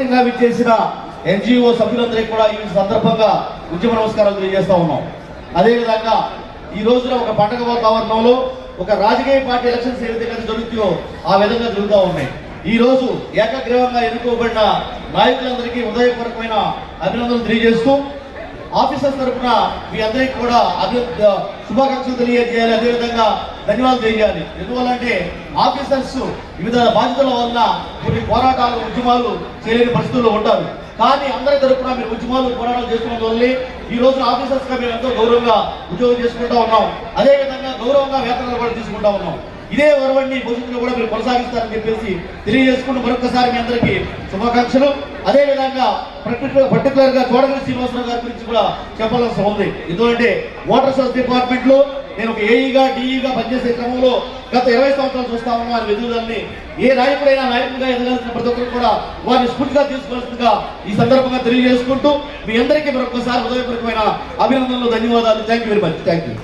ప్రత్యక్షంగా విచ్చేసిన ఎన్జిఓ సభ్యులందరికీ కూడా ఈ సందర్భంగా ఉద్యమ నమస్కారాలు తెలియజేస్తా ఉన్నాం. అదేవిధంగా ఈ రోజున ఒక పండగ వాతావరణంలో ఒక రాజకీయ పార్టీ ఎలక్షన్స్ ఏ విధంగా జరుగుతాయో ఆ విధంగా జరుగుతూ ఉన్నాయి. ఈ రోజు ఏకగ్రీవంగా ఎన్నుకోబడిన నాయకులందరికీ హృదయపూర్వకమైన అభినందనలు తెలియజేస్తూ ఆఫీసర్స్ తరఫున మీ అందరికీ కూడా అభి శుభాకాంక్షలు తెలియజేయాలి. అదేవిధంగా ధన్యవాదాలు తెలియాలి ఎందువల్లంటే ఆఫీసర్స్ వివిధ బాధ్యతల వల్ల కొన్ని పోరాటాలు ఉద్యమాలు చేయలేని పరిస్థితుల్లో ఉంటారు. కానీ అందరి తరఫున మీరు ఉద్యమాలు పోరాటాలు చేసుకున్న వల్లే ఈ రోజు ఆఫీసర్స్గా మేము ఎంతో గౌరవంగా ఉద్యోగం చేసుకుంటా ఉన్నాం. అదేవిధంగా గౌరవంగా వేతనాలు కూడా తీసుకుంటా ఉన్నాం. ఇదే వరవండి భవిష్యత్తులో కూడా మీరు కొనసాగిస్తారని చెప్పేసి తెలియజేసుకుంటూ మరొకసారి మీ అందరికీ శుభాకాంక్షలు. అదేవిధంగా పర్టికులర్ పర్టికులర్గా తోడగలి శ్రీనివాసరావు గారి గురించి కూడా చెప్పాల్సిన ఉంది. ఎందుకంటే వాటర్ సోర్స్ డిపార్ట్మెంట్లో నేను ఒక ఏఈగా డిఈగా పనిచేసే క్రమంలో గత ఇరవై సంవత్సరాలు చూస్తా ఉన్నాం వారి ఎదుగుదలని ఏ నాయకుడైనా నాయకుడిగా ఎదగాల్సిన ప్రతి ఒక్కరు కూడా వారిని స్ఫూర్తిగా తీసుకోవాల్సిందిగా ఈ సందర్భంగా తెలియజేసుకుంటూ మీ అందరికీ మరొకసారి హృదయపూర్వకమైన అభినందనలు ధన్యవాదాలు. Thank you very much thank you